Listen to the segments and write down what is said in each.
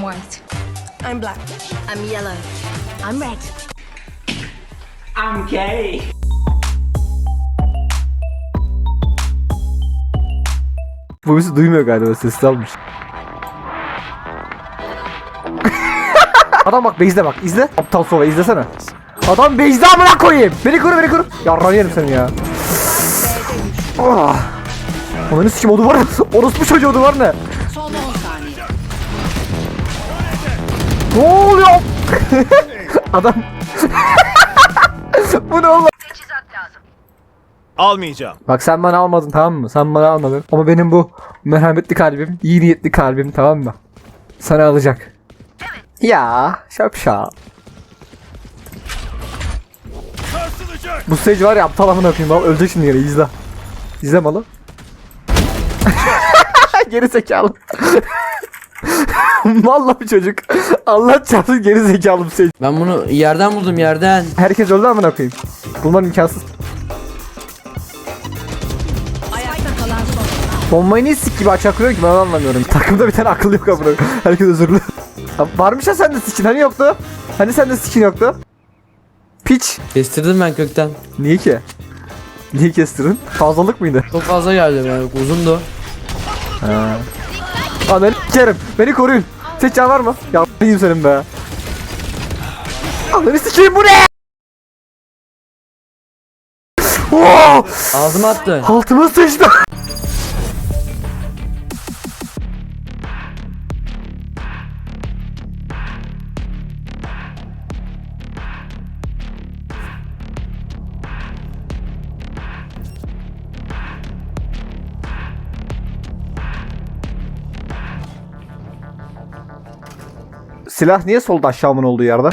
I'm white. I'm black. I'm yellow. I'm red. I'm gay. Bu bizi duymuyor galiba sesli almış. Adam bak base'de bak izle. Aptal sova izlesene. Adam base'de amına koyayım. Beni koru beni koru. Yarran yerim seni ya. Ah. Ananı sikim o duvar. Orospu çocuğu o duvar ne? Ne oluyor? Adam. Bu ne oğlum? Almayacağım. Bak sen bana almadın tamam mı? Sen bana almadın. Ama benim bu merhametli kalbim, iyi niyetli kalbim tamam mı? Sana alacak. Ya şapşal. Bu stage var ya aptal amına yapayım al ölecek şimdi yine izle. İzle malı. geri zekalı. Vallahi çocuk. Allah çarpsın geri zekalı bir stage. Ben bunu yerden buldum yerden. Herkes öldü amına koyayım. Bulman imkansız. Ayakta kalan son. Bombayı niye sik gibi kuruyor ki ben onu anlamıyorum. Takımda bir tane akıllı yok amına. Herkes özürlü. Varmış ya sende skin hani yoktu? Hani sende skin yoktu? Piç. Kestirdim ben kökten. Niye ki? Niye kestirdin? Fazlalık mıydı? Çok fazla geldi yani uzundu. Ananı sikerim. Beni koruyun. Seç can var mı? Ya yiyeyim senin be. Ananı sikeyim bu ne? Oo! Ağzıma attı. Altıma sıçtı. Silah niye solda aşağımın olduğu yerde?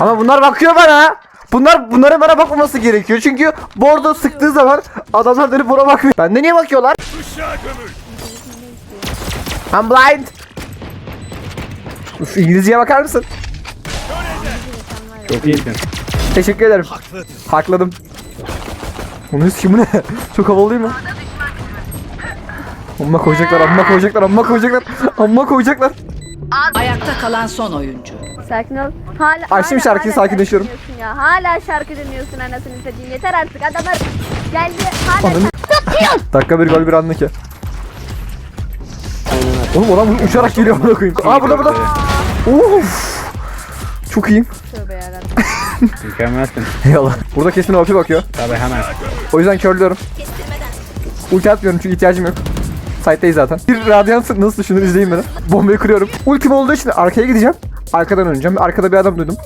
Ama bunlar bakıyor bana. Bunlar bunların bana bakmaması gerekiyor. Çünkü bordo sıktığı zaman adamlar dönüp buna bakıyor. Bende niye bakıyorlar? I'm blind. Uf, İngilizceye bakar mısın? Çok iyisin. Teşekkür ederim. Hakladım. Onun kim bu ne? Çok havalı değil mi? Amma koyacaklar, amma koyacaklar, amma koyacaklar, amma koyacaklar. Ayakta kalan son oyuncu. Sakin ol. Hala, Açtım şarkıyı, hala sakinleşiyorum. şarkı dinliyorsun Ya. Hala şarkı dinliyorsun anasını satayım. Yeter artık adamlar geldi hala Ananı- Dakika bir gol bir anlık ya. Oğlum adam uçarak geliyor amına koyayım. Aa burada burada. Uf. Çok iyiyim. tövbe yarabbim. Mükemmelsin. Eyvallah. Burada kesin OP bakıyor. Tabii hemen. O yüzden körlüyorum. Ulti atmıyorum çünkü ihtiyacım yok. Site'deyiz zaten. Bir radyans nasıl düşünür izleyin beni. Bombayı kuruyorum. Ultim olduğu için arkaya gideceğim. Arkadan oynayacağım. Arkada bir adam duydum.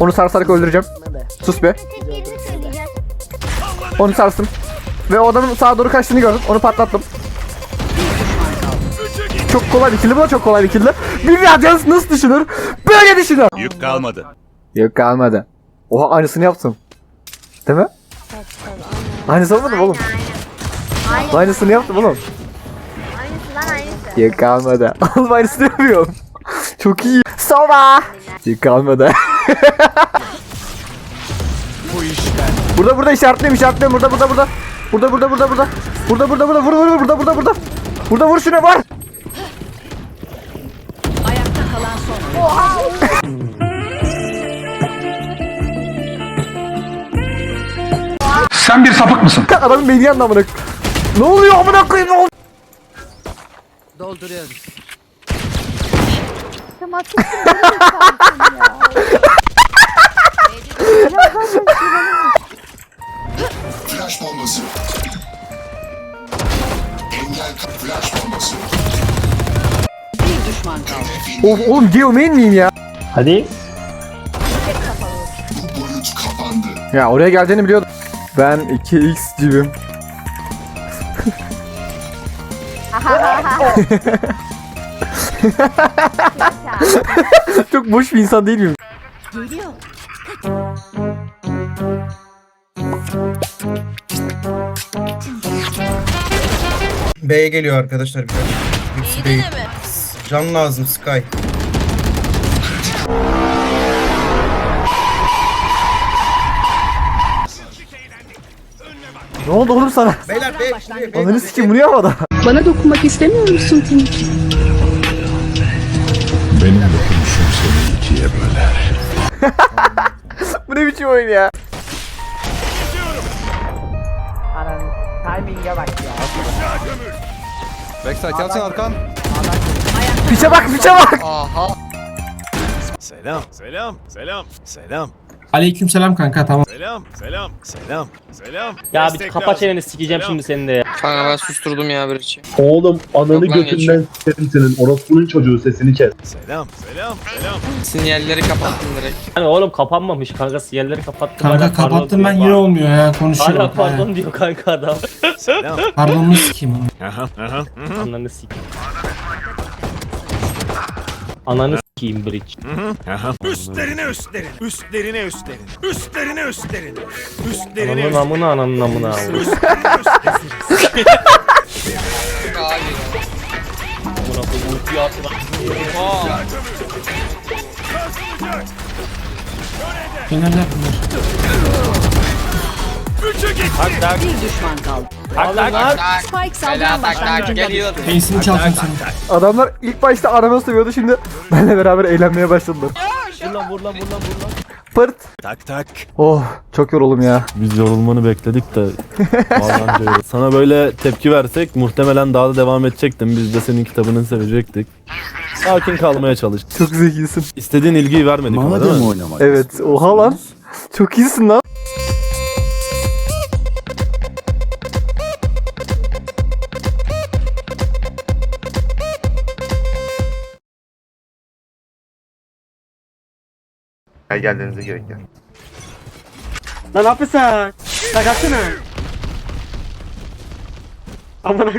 Onu sarsarak öldüreceğim. Sus be. Onu sarstım. Ve o adamın sağa doğru kaçtığını gördüm. Onu patlattım. Çok kolay bir kill bu da çok kolay bir kill. Bir radyans nasıl düşünür? Böyle düşünür. Yük kalmadı. Yok kalmadı. Oha aynısını yaptım. Değil mi? Aynısı olmadı mı oğlum? Aynısını yaptım oğlum. Aynısı lan aynısı. Yok kalmadı. Oğlum aynısını yapıyorum. Çok iyi. Sova. Yok kalmadı. burada burada işaretleyeyim işaretleyeyim burada burada burada. Burada burada burada burada. Burada burada burada vur vur vur burada burada burada. Burada vur şuna var. Ayakta kalan son oyuncu. Sen bir sapık mısın? Adamın beyni yandı amına. Ne oluyor amına koyayım ne oluyor? Ben de Flash bombası. Engel flash bombası. Bir düşman kaldı. Of oğlum gay main miyim ya? Hadi. Bu boyut kapandı. Ya oraya geleceğini biliyordum. Ben 2x cibim. Çok boş bir insan değil miyim? B'ye geliyor arkadaşlar biraz. Hepsi B'ye. Can lazım Sky. Ne oldu oğlum sana? Beyler be, be, be, Ananı sikeyim bu niye havada? Bana dokunmak istemiyor musun Timur? Benim dokunuşum seni ikiye böler. Bu ne biçim oyun ya? Backside yansın arkan. Piçe bak piçe bak. Selam. Selam. Selam. Selam. Aleykümselam kanka tamam. Selam. Selam. Selam. Selam. Ya bir Destek kapa lazım. çeneni sikeceğim Selam. şimdi seni de ya. Kanka ben susturdum ya bir içi. Oğlum ananı Yok lan, götünden sikerim senin. Orospunun çocuğu sesini kes. Selam. Selam. Selam. Sinyalleri kapattım direkt. Hani oğlum kapanmamış kanka sinyalleri kapattım. Kanka Hala pardon kapattım ben diyor. yine olmuyor ya Hala konuşuyorum. pardon diyor kanka adam. Selam. Pardonunu sikeyim onu. Aha. Aha. Ananı sikeyim. Ananı sikeyim bridge. Aha. Üstlerine üstlerin. Üstlerine üstlerin. Üstlerine üstlerin. Üstlerine Ananın üstlerin. amına ananın amına. Üstlerine üstlerin. Abi Amına koyayım ultiyi lan. Fenerler bunlar. Üçe git. Bir düşman kaldı. Hadi lan. Spike Bela saldıran tak tak başlangıcında geliyor. Face'ini. Adamlar ilk başta arama seviyordu şimdi benimle beraber eğlenmeye başladılar. Vur lan vur lan vur lan vur lan. Pırt. Tak tak. Oh çok yoruldum ya. Biz yorulmanı bekledik de vallahi. Sana böyle tepki versek muhtemelen daha da devam edecektin. Biz de senin kitabını sevecektik. Sakin kalmaya çalış. Çok zekisin. İstediğin ilgiyi vermedik ama değil mi? Evet oha lan. Çok iyisin lan. Gel gel denize gerek gel. Lan ne yapıyorsun? Sakatsana. Amına